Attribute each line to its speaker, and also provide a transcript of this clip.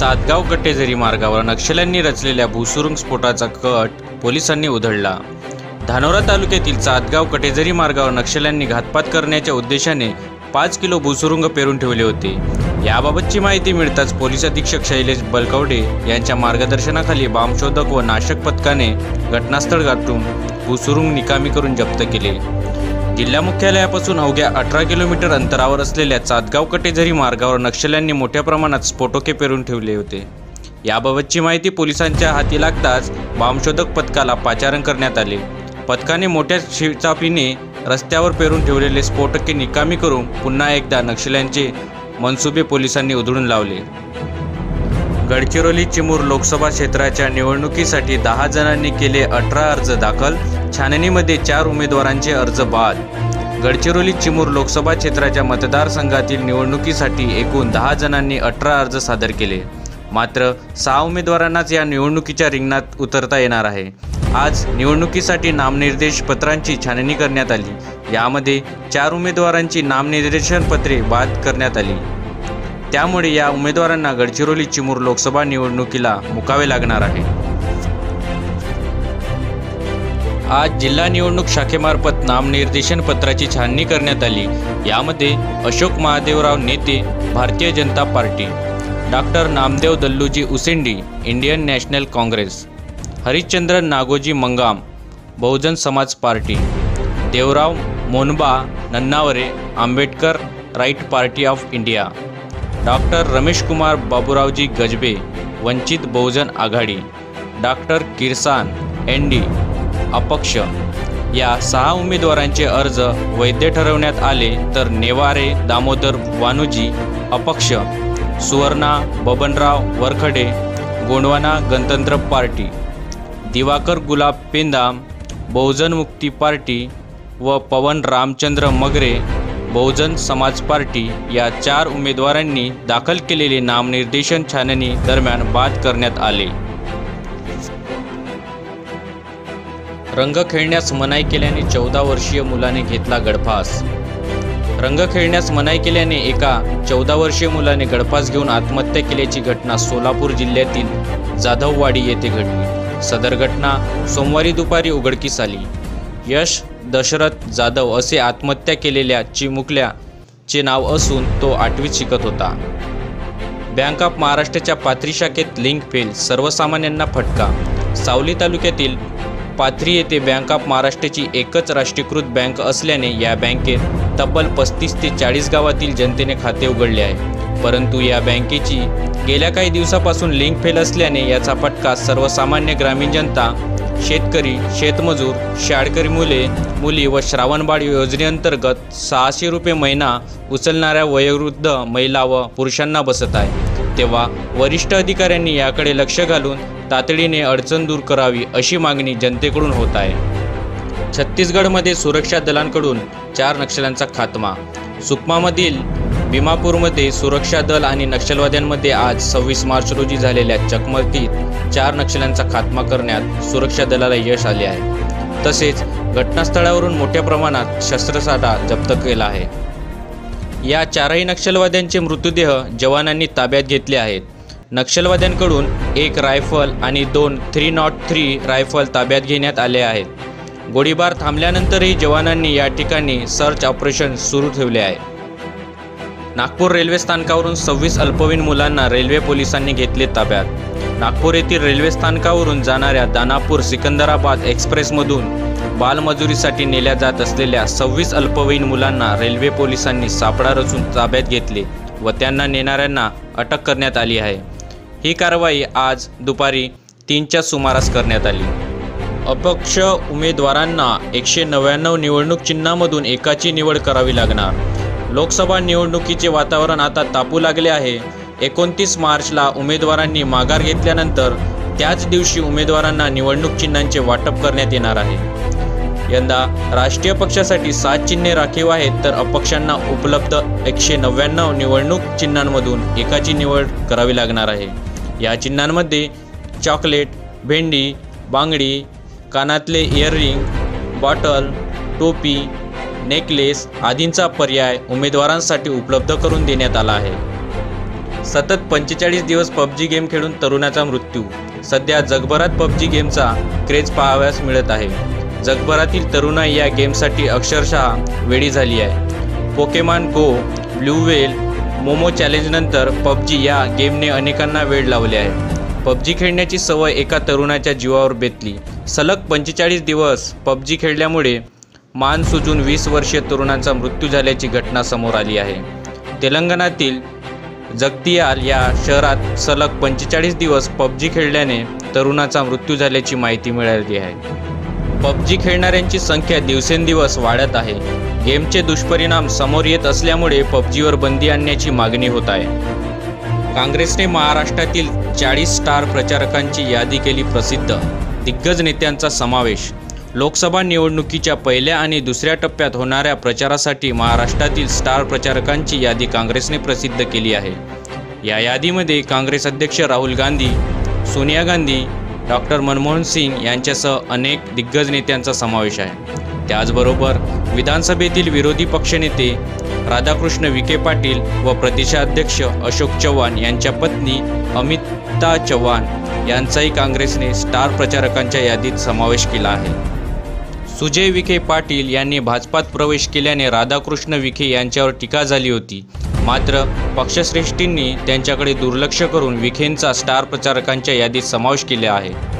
Speaker 1: सातगाव कट्टेझरी मार्गावर नक्षल्यांनी रचलेल्या भूसुरुंग स्फोटाचा कट पोलिसांनी उधळला. धानोरा तालुक्यातील सातगाव कटेझरी मार्गावर नक्षल्यांनी घातपात करण्याच्या उद्देशाने पाच किलो भूसुरुंग पेरून ठेवले होते. याबाबतची माहिती मिळताच पोलीस अधीक्षक शैलेश बलकवडे यांच्या मार्गदर्शनाखाली बॉम्बशोधक व नाशक पथकाने घटनास्थळ गाठून भूसुरुंग निकामी करून जप्त केले. जिल्हा मुख्यालयापासून अवघ्या अठरा किलोमीटर अंतरावर असलेल्या चातगाव कटेझरी मार्गावर नक्षल्यांनी मोठ्या प्रमाणात स्फोटके पेरून ठेवले होते. याबाबतची माहिती पोलिसांच्या हाती लागताच बॉम्बशोधक पथकाला पाचारण करण्यात आले. पथकाने मोठ्या शिचापीने रस्त्यावर पेरून ठेवलेले स्फोटके निकामी करून पुन्हा एकदा नक्षल्यांचे मनसुबे पोलिसांनी उधळून लावले. गडचिरोली चिमूर लोकसभा क्षेत्राच्या निवडणुकीसाठी दहा जणांनी केले अठरा अर्ज दाखल छाननीमध्ये चार उमेदवारांचे अर्ज बाद. गडचिरोली चिमूर लोकसभा क्षेत्राच्या मतदारसंघातील निवडणुकीसाठी एकूण दहा जणांनी अठरा अर्ज सादर केले. मात्र सहा उमेदवारांनाच या निवडणुकीच्या रिंगणात उतरता येणार आहे. आज निवडणुकीसाठी नामनिर्देश पत्रांची छाननी करण्यात आली. यामध्ये चार उमेदवारांची नामनिर्देशन पत्रे बाद करण्यात आली. त्यामुळे या उमेदवारांना गडचिरोली चिमूर लोकसभा निवडणुकीला मुकावे लागणार आहे. आज जिल्हा निवडणूक शाखेमार्फत नामनिर्देशन पत्राची छाननी करण्यात आली. यामध्ये अशोक महादेवराव नेते Bharatiya Janata party. Doctor Namdev Dalluji Usendi Indian national Congress. Harishchandra Nagoji Mangam Bahujan Samaj party. Devrao Monba Nannaware Ambedkar right party of India. Doctor Ramesh Kumar Baburaoji Gajbe Vanchit Bahujan Aghadi. Doctor Kirsan N D. अपक्ष. या सहा उमेदवारांचे अर्ज वैध ठरवण्यात आले तर नेवारे दामोदर वानुजी अपक्ष. सुवर्णा बबनराव वरखडे गोंडवाना गणतंत्र पार्टी. दिवाकर गुलाब पेंदाम बहुजन मुक्ती पार्टी व पवन रामचंद्र मगरे बहुजन समाज पार्टी या चार उमेदवारांनी दाखल केलेले नामनिर्देशन छाननी दरम्यान बाद करण्यात आले. रंग खेळण्यास मनाई केल्याने चौदा वर्षीय मुलाने घेतला गडफास. रंग खेळण्यास मनाई केल्याने एका चौदा वर्षीय मुलाने गडफास घेऊन आत्महत्या केल्याची घटना सोलापूर जिल्ह्यातील जाधववाडी येथे घडली. सदर घटना सोमवारी दुपारी उघडकीस आली. यश दशरथ जाधव असे आत्महत्या केलेल्या चिमुकल्याचे नाव असून तो आठवीत शिकत होता. बँक ऑफ महाराष्ट्राच्या पाथरी शाखेत लिंक फेल सर्वसामान्यांना फटका. सावली तालुक्यातील पाथरी येथे बँक ऑफ महाराष्ट्राची एकच राष्ट्रीयकृत बँक असल्याने या बँकेत तब्बल पस्तीस ते चाळीस गावातील जनतेने खाते उघडले आहे. परंतु या बँकेची गेल्या काही दिवसापासून लिंक फेल असल्याने याचा फटका सर्वसामान्य ग्रामीण जनता शेतकरी शेतमजूर शाळकरी मुले मुली व श्रावणबाळ योजनेअंतर्गत सहाशे रुपये महिना उचलणाऱ्या वयोवृद्ध महिला व पुरुषांना बसत आहे. तेव्हा वरिष्ठ अधिकाऱ्यांनी याकडे लक्ष घालून तातडीने अडचण दूर करावी अशी मागणी जनतेकडून होत आहे. छत्तीसगडमध्ये सुरक्षा दलांकडून चार नक्षल्यांचा खात्मा. सुकमामधील भीमापूरमध्ये सुरक्षा दल आणि नक्षलवाद्यांमध्ये आज सव्वीस मार्च रोजी झालेल्या चकमकीत चार नक्षल्यांचा खात्मा करण्यात सुरक्षा दलाला यश आले आहे. तसेच घटनास्थळावरून मोठ्या प्रमाणात शस्त्रसाठा जप्त केला आहे. या चारही नक्षलवाद्यांचे मृतदेह जवानांनी ताब्यात घेतले आहेत. नक्षलवाद्यांकडून एक रायफल आणि दोन थ्री नॉट थ्री रायफल ताब्यात घेण्यात आले आहेत. गोळीबार थांबल्यानंतरही जवानांनी या ठिकाणी सर्च ऑपरेशन सुरू ठेवले आहे. नागपूर रेल्वे स्थानकावरून सव्वीस अल्पवयीन मुलांना रेल्वे पोलिसांनी घेतले ताब्यात. नागपूर येथील रेल्वे स्थानकावरून जाणाऱ्या दानापूर सिकंदराबाद एक्सप्रेसमधून बालमजुरीसाठी नेल्या जात असलेल्या सव्वीस अल्पवयीन मुलांना रेल्वे पोलिसांनी सापळा रचून ताब्यात घेतले व त्यांना नेणाऱ्यांना अटक करण्यात आली आहे. ही कारवाई आज दुपारी तीनच्या सुमारास करण्यात आली. अपक्ष उमेदवारांना एकशे नव्याण्णव निवडणूक चिन्हामधून एकाची निवड करावी लागणार. लोकसभा निवडणुकीचे वातावरण आता तापू लागले आहे. एकोणतीस मार्चला उमेदवारांनी माघार घेतल्यानंतर त्याच दिवशी उमेदवारांना निवडणूक चिन्हांचे वाटप करण्यात येणार आहे. यंदा राष्ट्रीय पक्षासाठी सात चिन्हे राखीव आहेत तर अपक्षांना उपलब्ध एकशे नव्याण्णव निवडणूक चिन्हांमधून एकाची निवड करावी लागणार आहे. या चिन्हांमध्ये चॉकलेट भेंडी बांगडी कानातले इयररिंग बॉटल टोपी नेकलेस आदींचा पर्याय उमेदवारांसाठी उपलब्ध करून देण्यात आला आहे. सतत पंचेचाळीस दिवस पबजी गेम खेळून तरुणाचा मृत्यू. सध्या जगभरात पबजी गेमचा क्रेज पाहाव्यास मिळत आहे. जगभरातील तरुणाई या गेमसाठी अक्षरशः वेळी झाली आहे. Pokemon go blue whale momo चॅलेंजनंतर PUBG या गेमने अनेकांना वेळ लावले आहे. पबजी खेळण्याची सवय एका तरुणाच्या जीवावर बेतली. सलग पंचेचाळीस दिवस पबजी खेळल्यामुळे मान सुजून वीस वर्षीय तरुणाचा मृत्यू झाल्याची घटना समोर आली आहे. तेलंगणातील जगतियाल या शहरात सलग पंचेचाळीस दिवस पबजी खेळल्याने तरुणाचा मृत्यू झाल्याची माहिती मिळाली आहे. पबजी खेळणाऱ्यांची संख्या दिवसेंदिवस वाढत आहे. गेमचे दुष्परिणाम समोर येत असल्यामुळे पबजीवर बंदी आणण्याची मागणी होत आहे. काँग्रेसने महाराष्ट्रातील चाळीस स्टार प्रचारकांची यादी केली प्रसिद्ध. दिग्गज नेत्यांचा समावेश. लोकसभा निवडणुकीच्या पहिल्या आणि दुसऱ्या टप्प्यात होणाऱ्या प्रचारासाठी महाराष्ट्रातील स्टार प्रचारकांची यादी काँग्रेसने प्रसिद्ध केली आहे. या यादीमध्ये काँग्रेस अध्यक्ष राहुल गांधी सोनिया गांधी डॉक्टर मनमोहन सिंग यांच्यासह अनेक दिग्गज नेत्यांचा समावेश आहे. त्याचबरोबर विधानसभेतील विरोधी पक्षनेते राधाकृष्ण विखे पाटील व प्रदेशाध्यक्ष अशोक चव्हाण यांच्या पत्नी अमिता चव्हाण यांचाही काँग्रेसने स्टार प्रचारकांच्या यादीत समावेश केला आहे. सुजय विखे पाटील यांनी भाजपात प्रवेश केल्याने राधाकृष्ण विखे यांच्यावर टीका झाली होती. मात्र पक्षश्रेष्ठींनी त्यांच्याकडे दुर्लक्ष करून विखेंचा स्टार प्रचारकांच्या यादीत समावेश केला आहे.